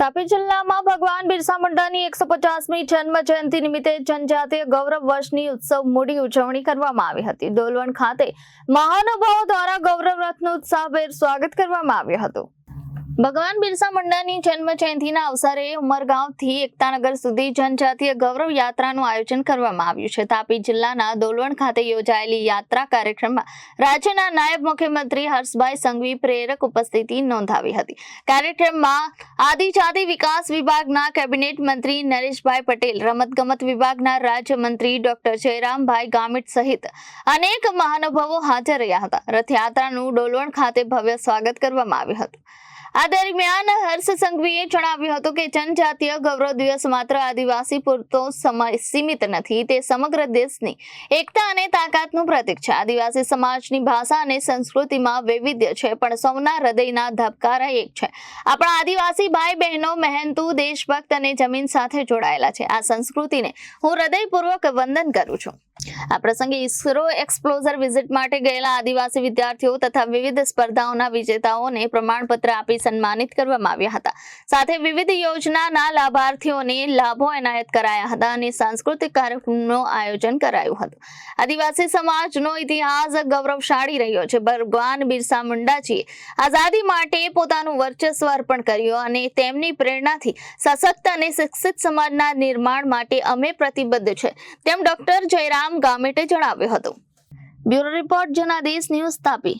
તાપી જિલ્લામાં ભગવાન બિરસા મુંડાની એકસો પચાસમી જન્મ જયંતિ નિમિત્તે જનજાતીય ગૌરવ વર્ષની ઉત્સવ મૂડી ઉજવણી કરવામાં આવી હતી. ડોલવણ ખાતે મહાનુભાવો દ્વારા ગૌરવ રથનું ઉત્સાહભેર સ્વાગત કરવામાં આવ્યું હતું. ભગવાન બિરસા મુંડાની જન્મ જયંતિના અવસરે ઉમરગાંવથી એકતાનગર સુધી જનજાતીય ગૌરવ યાત્રાનું આયોજન કરવામાં આવ્યું છે. તાપી જિલ્લાના ડોલવણ ખાતે યોજાયેલી યાત્રા કાર્યક્રમમાં રાજ્યના નાયબ મુખ્યમંત્રી હર્ષભાઈ સંઘવી પ્રેરક ઉપસ્થિતિ નોંધાવી હતી. કાર્યક્રમમાં આદિજાતિ વિકાસ વિભાગના કેબિનેટ મંત્રી નરેશભાઈ પટેલ, રમતગમત વિભાગના રાજ્યમંત્રી ડોક્ટર જયરામભાઈ ગામિત સહિત અનેક મહાનુભાવો હાજર રહ્યા હતા. રથયાત્રાનું ડોલવણ ખાતે ભવ્ય સ્વાગત કરવામાં આવ્યું હતું. આ દરમિયાન હર્ષ સંઘવીએ જણાવ્યું હતું કે જનજાતીય ગૌરવ દિવસ માત્ર આદિવાસી પૂરતો સીમિત નથી, તે સમગ્ર દેશની એકતા અને તાકાતનું પ્રતીક છે. આદિવાસી સમાજની ભાષા અને સંસ્કૃતિમાં વૈવિધ્ય છે, પણ સૌના હૃદયના ધબકારા એક છે. આપણા આદિવાસી ભાઈ બહેનો મહેનતુ, દેશભક્ત અને જમીન સાથે જોડાયેલા છે. આ સંસ્કૃતિને હું હૃદયપૂર્વક વંદન કરું છું. આ પ્રસંગે ઇસરો એક્સપ્લોઝર વિઝિટ માટે ગયેલા આદિવાસી વિદ્યાર્થીઓ તથા વિવિધ સ્પર્ધાઓના વિજેતાઓને પ્રમાણપત્ર આપી સન્માનિત કરવામાં આવ્યા હતા. સાથે વિવિધ યોજનાના લાભાર્થીઓને લાભો એનાયત કરાયા હતા અને સાંસ્કૃતિક કાર્યક્રમનું આયોજન કરાયું હતું. આદિવાસી સમાજનો ઇતિહાસ ગૌરવશાળી રહ્યો છે. ભગવાન બિરસા મુંડાજીએ આઝાદી માટે પોતાનું વર્ચસ્વ અર્પણ કર્યું અને તેમની પ્રેરણાથી સશક્ત અને શિક્ષિત સમાજના નિર્માણ માટે અમે પ્રતિબદ્ધ છે. તેમ ડોક્ટર જયરામ ગામેટે જણાવ્યું હતું. Bureau report Janadesh news Tapi.